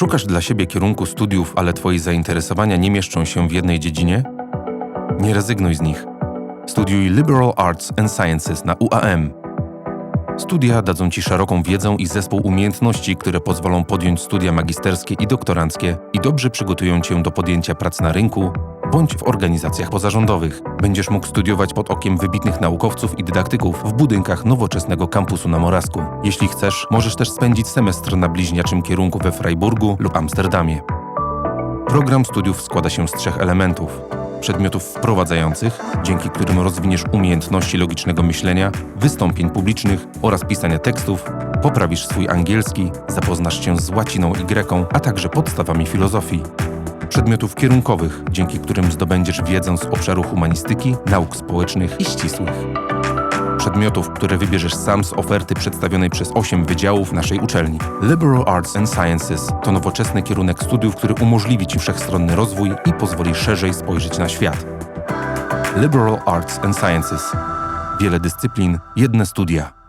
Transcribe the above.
Szukasz dla siebie kierunku studiów, ale Twoje zainteresowania nie mieszczą się w jednej dziedzinie? Nie rezygnuj z nich. Studiuj Liberal Arts and Sciences na UAM. Studia dadzą Ci szeroką wiedzę i zespół umiejętności, które pozwolą podjąć studia magisterskie i doktoranckie i dobrze przygotują Cię do podjęcia prac na rynku bądź w organizacjach pozarządowych. Będziesz mógł studiować pod okiem wybitnych naukowców i dydaktyków w budynkach nowoczesnego kampusu na Moravsku. Jeśli chcesz, możesz też spędzić semestr na bliźniaczym kierunku we Freiburgu lub Amsterdamie. Program studiów składa się z trzech elementów. Przedmiotów wprowadzających, dzięki którym rozwiniesz umiejętności logicznego myślenia, wystąpień publicznych oraz pisania tekstów, poprawisz swój angielski, zapoznasz się z łaciną i greką, a także podstawami filozofii. Przedmiotów kierunkowych, dzięki którym zdobędziesz wiedzę z obszaru humanistyki, nauk społecznych i ścisłych przedmiotów, które wybierzesz sam z oferty przedstawionej przez 8 wydziałów naszej uczelni. Liberal Arts and Sciences to nowoczesny kierunek studiów, który umożliwi Ci wszechstronny rozwój i pozwoli szerzej spojrzeć na świat. Liberal Arts and Sciences. Wiele dyscyplin, jedne studia.